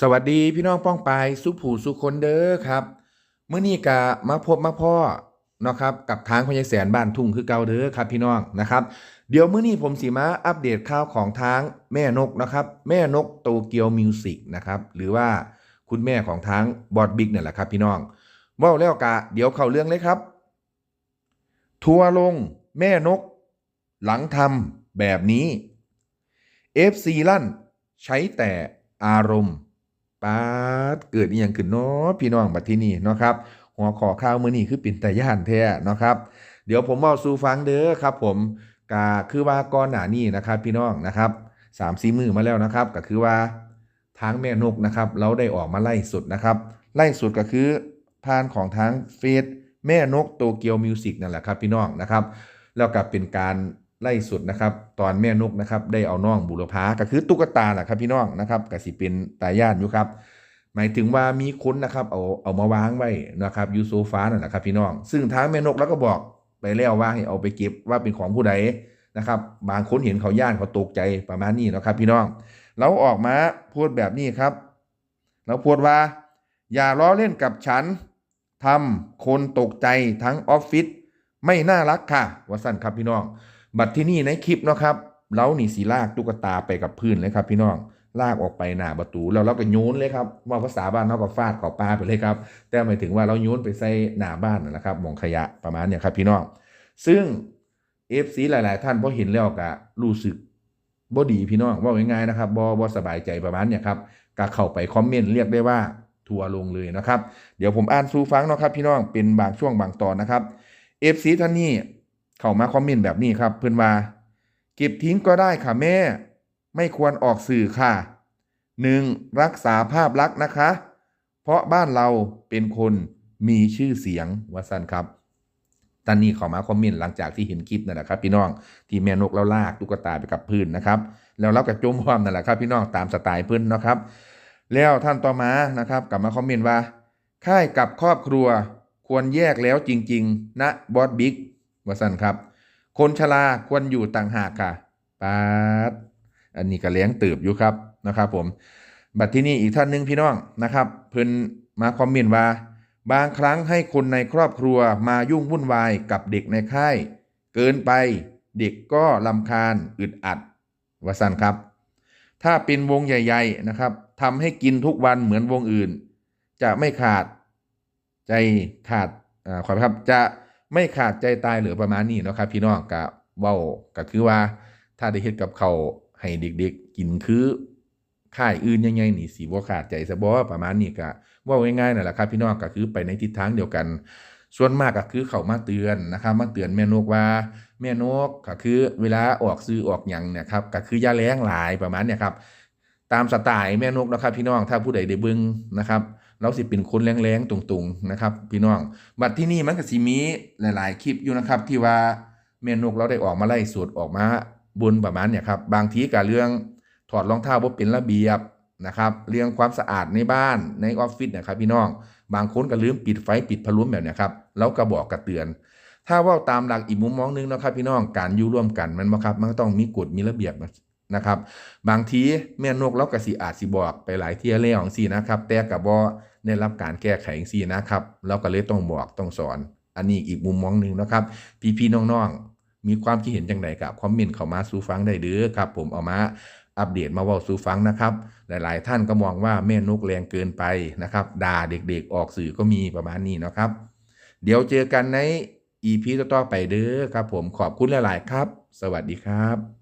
สวัสดีพี่น้องป้องปายสุผูสุคนเด้อครับเมื่อนี้กะมาพบมาพ่อเนาะครับกับทางพญายแสนบ้านทุ่งคือเก่าเด้อครับพี่น้องนะครับ เดี๋ยวเมื้อนี้ผมสิมาอัปเดตข่าวของทางแม่นกนะครับ แม่นกโตเกียวมิวสิกนะครับหรือว่าคุณแม่ของทางบอดบิ๊กเนี่ยแหละครับพี่น้องว่าแล้วกะเดี๋ยวเข้าเรื่องเลยครับ ทัวร์ลงแม่นก หลังทำแบบนี้ FC ลั่น ใช้แต่อารมณ์ ปาดเกิดอหย่างขึ้นเนาะพี่น้องบัดที่นี่เนาะครับ หัวข้อข้าวมื้อนี้คือปิ่นแต่ย่านแท้เนาะครับ เดี๋ยวผมเอาสู่ฟังเด้อครับ ผมกาคือว่าก่อนหน้านี้นะครับ พี่น้องนะครับสามสี่มือมาแล้วนะครับ ก็คือว่าทางแม่นกนะครับ เราได้ออกมาไล่สุดนะครับ ไล่สุดก็คือผ่านของทางเฟซแม่นกโตเกียวมิวสิกนั่นแหละครับ พี่น้องนะครับ แล้วก็เป็นการ ไล่สุดนะครับ ตอนแม่นกนะครับ ได้เอาน้องบุรพาก็คือตุ๊กตาแหละครับพี่น้องนะครับก็สิเป็นตาญาติอยู่ครับหมายถึงว่ามีคนนะครับเอาเอามาวางไว้นะครับยูโซฟ้านั่นแหละครับพี่น้อง ซึ่งทางแม่นกแล้วก็บอกไปแล้วว่าให้เอาไปเก็บว่าเป็นของผู้ใดนะครับ บางคนเห็นเขาย่านเขาตกใจประมาณนี้นะครับ พี่น้องเราออกมาพูดแบบนี้ครับ เราพูดว่า อย่าล้อเล่นกับฉันทำคนตกใจทั้งออฟฟิศไม่น่ารักค่ะว่าสั้นครับพี่น้อง บัดที่นี่ในคลิปเนาะครับเรานี่สีลากตุ๊กตาไปกับพื้นเลยครับ พี่น้องลากออกไปหน้าประตูแล้วเราก็โยนเลยครับว่าภาษาบ้านเราก็ฟาดขอปลาไปเลยครับ แต่หมายถึงว่าเราโยนไปใส่หน้าบ้านนะครับมองขยะประมาณเนี่ยครับพี่น้องซึ่ง FC หลาย ๆ ท่านพอเห็นแล้วก็รู้สึกบ่ดีพี่น้องว่าง่ายๆนะครับบ่บ่สบายใจประมาณเนี่ยครับก็เข้าไปคอมเมนต์เรียกได้ว่าทัวร์ลงเลยนะครับ เดี๋ยวผมอ่านสู่ฟังเนาะครับพี่น้องเป็นบางช่วงบางตอนนะครับ FC ท่านนี้ เข้ามาคอมเมนต์แบบนี้ครับ เพื่อนว่า เก็บทิ้งก็ได้ค่ะแม่ ไม่ควรออกสื่อค่ะ 1. รักษาภาพลักษณ์นะคะ เพราะบ้านเราเป็นคนมีชื่อเสียงวสันครับตอนนี้เขอมาคอมเมนต์หลังจากที่เห็นคลิปนั่นแหละครับพี่น้องที่แม่นกแล้วลากตุ๊กตาไปกับพื้นนะครับ แล้วเราก็จมความนั่นแหละครับพี่น้องตามสไตล์เพื่อนนะครับ แล้วท่านต่อมานะครับกลับมาคอมเมนต์ว่าค่ายกับครอบครัวควรแยกแล้วจริง ๆ นะบอสบิ๊ก ว่าสั้นครับ คนชราควรอยู่ต่างหากค่ะปาดอันนี้ก็เลี้ยงตืบอยู่ครับนะครับผม บัดที่นี่อีกท่านหนึ่งพี่น้องนะครับ เพิ่นมาคอมเมนต์ว่า บางครั้งให้คนในครอบครัวมายุ่งวุ่นวายกับเด็กในค่าย เกินไปเด็กก็ลำคาญอึดอัดว่าสั้นครับ ถ้าเป็นวงใหญ่ ๆนะครับทำให้กินทุกวันเหมือนวงอื่น จะไม่ขาดใจขาดอ่าขอครับจะ ไม่ขาดใจตายหรือประมาณนี้นะครับพี่น้องกะเว้าก็คือว่า ถ้าได้เฮ็ดกับเขาให้เด็กๆกินคือค่ายอื่นยังไงนี่สิบ่ขาดใจซะบ่ประมาณนี้ก็ว้าง่ายๆนั่นแหละครับพี่น้องก็คือไปในทิศทางเดียวกัน ส่วนมากก็คือเขามาเตือนนะครับมาเตือนแม่นกว่า แม่นกก็คือเวลาออกซื้อออกหยังเนี่ยครับก็คือยาแรงหลายประมาณเนี่ยครับตามสไตล์แม่นกนะครับพี่น้องถ้าผู้ใดได้เบิ่งนะครับ เราสิเป็นคนแรงๆตรงๆนะครับ พี่น้อง บัดที่นี่มันก็สิมีหลาย ๆ คลิปอยู่นะครับ ที่ว่าแม่นกเราได้ออกมาไล่สวดออกมาบนประมาณเนี่ยครับบางทีก็เรื่องถอดรองเท้าบ่เป็นระเบียบนะครับเรื่องความสะอาดในบ้านในออฟฟิศนะครับพี่น้องบางคนก็ลืมปิดไฟปิดพัดลมแบบเนี้ยครับเราก็บอกกระเตือน ถ้าว่าตามหลักอีกมุมมองหนึงนะครับพี่น้องการอยู่ร่วมกันมันบ่ครับมันต้องมีกฎมีระเบียบ นะครับบางทีแม่นกเราก็สิอาจสิบอกไปหลายเที่ยแล้วจังซี่นะครับ แต่ก็บ่ได้รับการแก้ไขจังซี่นะครับเราก็เลยต้องบอกต้องสอน อันนี้อีกมุมมองหนึ่งนะครับ พี่ๆน้องๆ มีความคิดเห็นจังไดกับคอมเมนต์เข้ามาสู่ฟังได้เด้อครับผมเอามาอัปเดตมาว้าสู่ฟังนะครับ หลายๆ ท่านก็มองว่าแม่นกแรงเกินไปนะครับด่าเด็กๆออกสื่อก็มีประมาณนี้นะครับ เดี๋ยวเจอกันใน EP ต่อๆไปเด้อครับ ผมขอบคุณหลายๆครับ สวัสดีครับ